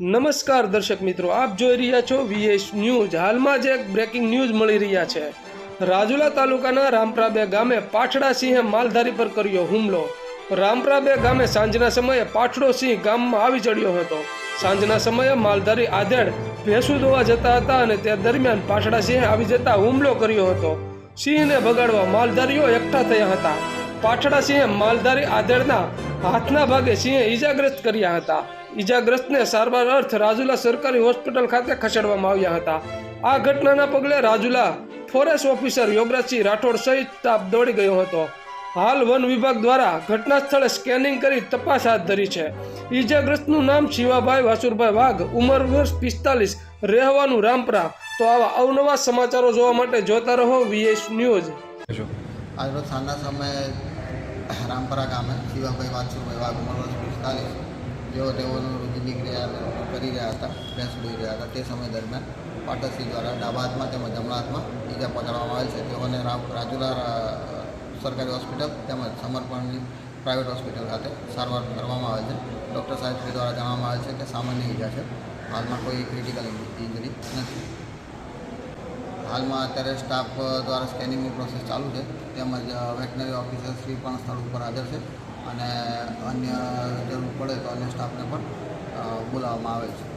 નમસ્કાર દર્શક મિત્રો, આપ જોઈ રહ્યા છો વીએસ ન્યૂઝ. હાલમાં જ એક બ્રેકિંગ ન્યૂઝ મળી રહ્યા છે. રાજુલા તાલુકાના રામપ્રાબે ગામે પાછડા સિંહે માલધારી પર કર્યો હુમલો. રામપ્રાબે ગામે સાંજના સમયે પાછડો સિંહ ગામમાં આવી ચડ્યો હતો. સાંજના સમયે માલધારી આધેડ ભેંસું ધોવા જતા હતા અને તે દરમિયાન પાછડા સિંહે આવી જતા હુમલો કર્યો હતો. સિંહને ભગાડવા માલધારીઓ એકઠા થયા હતા. પાછડા સિંહે માલધારી આધેડના હાથના ભાગે સિંહે ઈજાગ્રસ્ત કર્યા હતા. ઈજાગ્રસ્તને સારવાર અર્થ રાજુલા સરકારી હોસ્પિટલ ખાતે ખસેડવામાં આવ્યા હતા. આ ઘટનાના પગલે રાજુલા ફોરેસ્ટ ઓફિસર યોગરાજસિંહ રાઠોડ સહિત સ્ટાફ દોડી ગયો હતો. હાલ વન વિભાગ દ્વારા ઘટના સ્થળે સ્કેનિંગ કરી તપાસ હાથ ધરી છે. ઈજાગ્રસ્તનું નામ શિવાભાઈ વાસુરભાઈ વાઘ, ઉંમર વર્ષ પિસ્તાલીસ, રહેવાનું રામપરા. તો આવા અવનવા સમાચારો જોવા માટે જોતા રહો વીએસ ન્યૂઝ. આજરોજ સાંજના સમયે રામપરા ગામે શિવાભાઈ વાસુરભાઈ વાઘ, ઉંમર વર્ષ પિસ્તાલીસ જેઓ તેઓનું રોજિંદી ક્રિયા કરી રહ્યા હતા ભેંસ દોઈ રહ્યા હતા, તે સમય દરમિયાન પાટરસિંહ દ્વારા ડાબા હાથમાં તેમજ જમણા હાથમાં ઈજા પહોંચાડવામાં આવેલ છે. તેઓને રાજુલા સરકારી હોસ્પિટલ તેમજ સમર્પણની પ્રાઇવેટ હોસ્પિટલ ખાતે સારવાર કરવામાં આવે છે. ડૉક્ટર સાહેબ શ્રી દ્વારા જણાવવામાં આવે છે કે સામાન્ય ઈજા છે. હાલમાં કોઈ ક્રિટિકલ ઇન્જરી નથી. હાલમાં અત્યારે સ્ટાફ દ્વારા સ્કેનિંગની પ્રોસેસ ચાલુ છે. તેમજ વેટનરી ઓફિસર શ્રી પણ સ્થળ ઉપર હાજર છે. અને અન્ય પડે તો અન્ય સ્ટાફને પણ બોલાવવામાં આવે છે.